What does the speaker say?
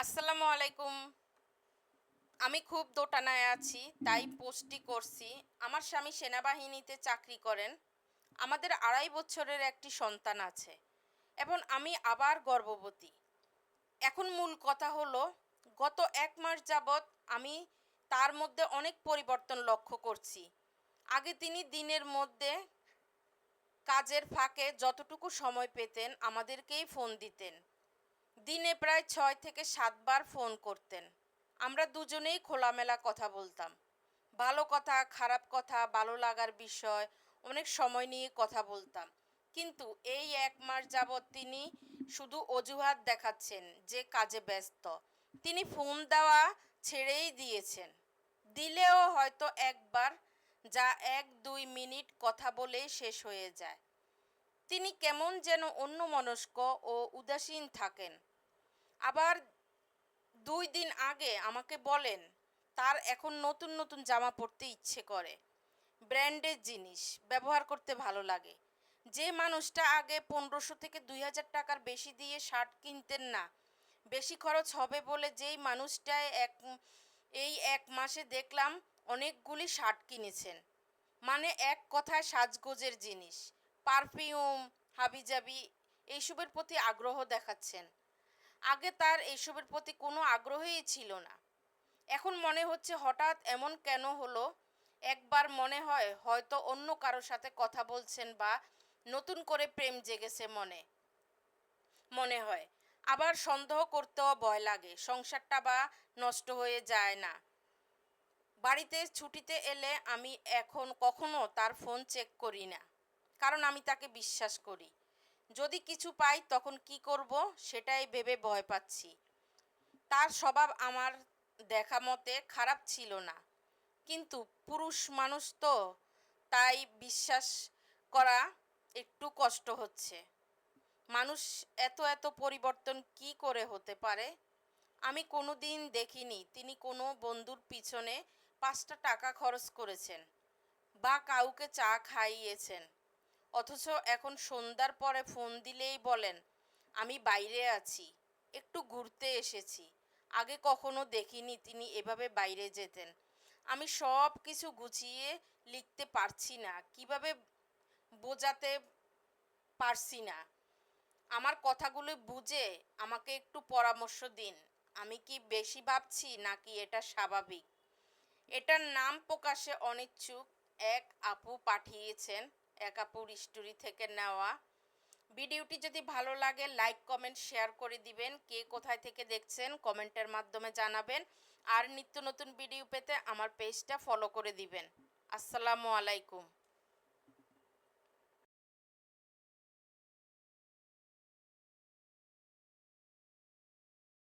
আসসালামু আলাইকুম। আমি খুব দোটানায় আছি, তাই পোস্টটি করছি। আমার স্বামী সেনাবাহিনীতে চাকরি করেন। আমাদের আড়াই বছরের একটি সন্তান আছে এবং আমি আবার গর্ভবতী। এখন মূল কথা হলো, গত এক মাস যাবৎ আমি তার মধ্যে অনেক পরিবর্তন লক্ষ্য করছি। আগে তিনি দিনের মধ্যে কাজের ফাঁকে যতটুকু সময় পেতেন, আমাদেরকেই ফোন দিতেন। দিনে প্রায় ছয় থেকে সাতবার ফোন করতেন। আমরা দুজনেই খোলামেলা কথা বলতাম। ভালো কথা, খারাপ কথা, ভালো লাগার বিষয়, অনেক সময় নিয়ে কথা বলতাম। কিন্তু এই এক মাস যাবৎ তিনি শুধু অজুহাত দেখাচ্ছেন যে কাজে ব্যস্ত। তিনি ফোন দেওয়া ছেড়েই দিয়েছেন। দিলেও হয়তো একবার যা এক দুই মিনিট কথা বলেই শেষ হয়ে যায়। তিনি কেমন যেন অন্যমনস্ক ও উদাসীন থাকেন। আবার দুই দিন আগে আমাকে বলেন, তার এখন নতুন নতুন জামা পরতে ইচ্ছে করে। ব্র্যান্ডের জিনিস, ব্যবহার করতে ভালো লাগে। যে মানুষটা আগে পনেরোশো থেকে দুই হাজার টাকার বেশি দিয়ে শার্ট কিনতেন না, বেশি খরচ হবে বলে যেই মানুষটায় এক, এই এক মাসে দেখলাম অনেকগুলি শার্ট কিনেছেন। মানে এক কথায় সাজগোজের জিনিস, পারফিউম, হাবিজাবি, এইসবের প্রতি আগ্রহ দেখাচ্ছেন। আগে তার এইসবের প্রতি কোনো আগ্রহই ছিল না। এখন মনে হচ্ছে হঠাৎ এমন কেন হলো? একবার মনে হয় হয়তো অন্য কারোর সাথে কথা বলছেন বা নতুন করে প্রেম জেগেছে মনে। মনে হয়, আবার সন্দেহ করতেও ভয় লাগে, সংসারটা বা নষ্ট হয়ে যায় না। বাড়িতে ছুটিতে এলে আমি এখন কখনো তার ফোন চেক করি না, কারণ আমি তাকে বিশ্বাস করি। যদি কিছু পাই তখন কি করব সেটাই ভেবে ভয় পাচ্ছি। তার স্বভাব আমার দেখা মতে খারাপ ছিল না। কিন্তু পুরুষ মানুষ তো, তাই বিশ্বাস করা একটু কষ্ট হচ্ছে। মানুষ এত এত পরিবর্তন কি করে হতে পারে? আমি কোনো দিন দেখিনি তিনি কোনো বন্ধুর পিছনে পাঁচটা টাকা খরচ করেছেন বা কাউকে চা খাইয়েছেন। অথচ এখন সন্ধ্যার পরে ফোন দিলেই বলেন, আমি বাইরে আছি, একটু ঘুরতে এসেছি। আগে কখনো দেখিনি তিনি এভাবে বাইরে যেতেন। আমি সব কিছু গুছিয়ে লিখতে পারছি না। কীভাবে বোঝাতে পারছি না। আমার কথাগুলো বুঝে আমাকে একটু পরামর্শ দিন। আমি কি বেশি ভাবছি নাকি এটা স্বাভাবিক? এটার নাম প্রকাশে অনিচ্ছুক এক আপু পাঠিয়েছেন এক আপুর স্টোরি থেকে নেওয়া। ভিডিওটি যদি ভালো লাগে লাইক কমেন্ট শেয়ার করে দিবেন। কে কোথায় থেকে দেখছেন, কমেন্টের মাধ্যমে জানাবেন। আর নিত্য নতুন ভিডিও পেতে আমার পেজটা ফলো করে দিবেন। আসসালামু আলাইকুম।